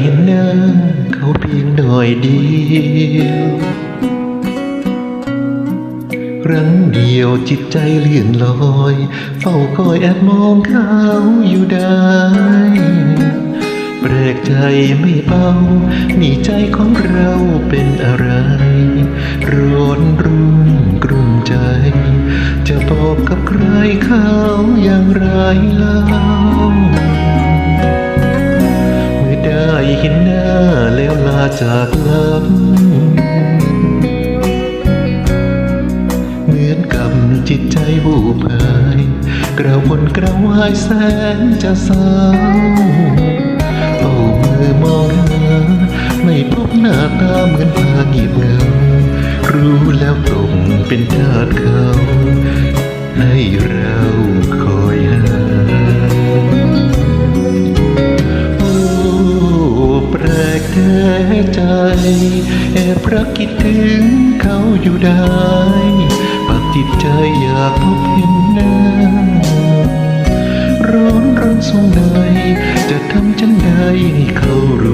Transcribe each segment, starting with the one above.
เห็นื้อเขาเพียงหน่อยเดียวครั้งเดียวจิตใจเลื่อนลอย เฝ้าคอยแอบมองเขาอยู่ได้ แปลกใจไม่เบานี่ใจของเราเป็นอะไรร้อนรุ่มกลุ่มใจ จะบอกกับใครเขาอย่างไรเล่า ได้เห็นหน้าแล้วลาจากลำเหมือนกับจิตใจบูบหายกระวนกระวายแสนจะเศร้าเอามือมองหาไม่พบหน้าตาเหมือนพาเงียบเงารู้แล้วตกเป็นทาสเขาให้เรา แท้ใจ แอบรักคิดถึงเขาอยู่ได้ปักจิตใจอยากพบเห็นหน้า ร้อนร้อนสงในจะทำฉันได้ให้เขารู้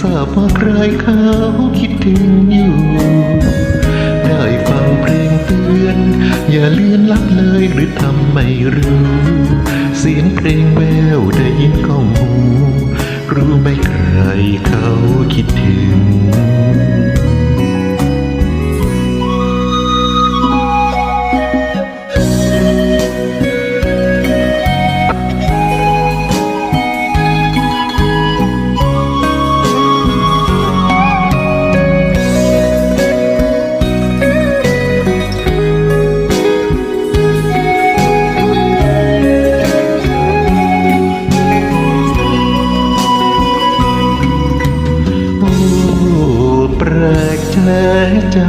ทราบว่าใครเขาคิดถึงอยู่ ได้ฟังเพลงเตือน อย่าเลื่อนลับเลยหรือทำไม่รู้ เสียงเพลงแววได้ยินก้องหู รู้ไหมใครเขาคิดถึง ลกใจใจ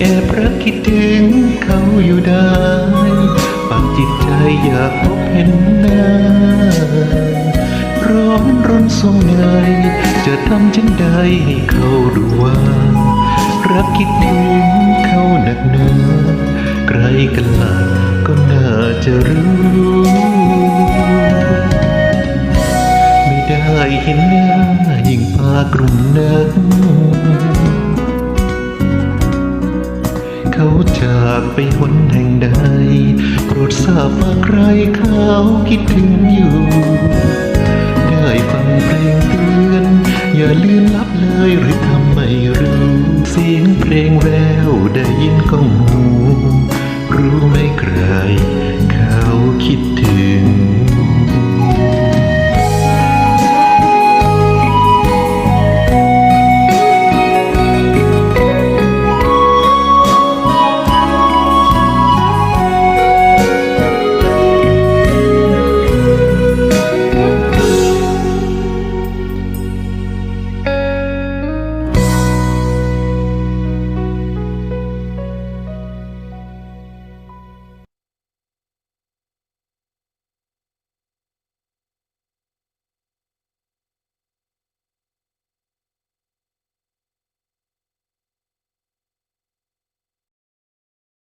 แอบรักคิดถึงเขาอยู่ได้ปากจิตใจอยากพบเห็นหน้า ร้อนรนสงในจะทำฉันใดให้เขารู้ว่า รักคิดถึงเขาหนักหนาใครกันล่ะก็น่าจะรู้ ไม่ได้เห็นหน้ายิ่งพากลุ่มนัก เขาจากไปหนแห่งใด โปรดทราบว่าใครเขาคิดถึงอยู่ ได้ฟังเพลงเตือน อย่าลืมลับเลยหรือทำไม่รู้ เสียงเพลงแววได้ยินก็มั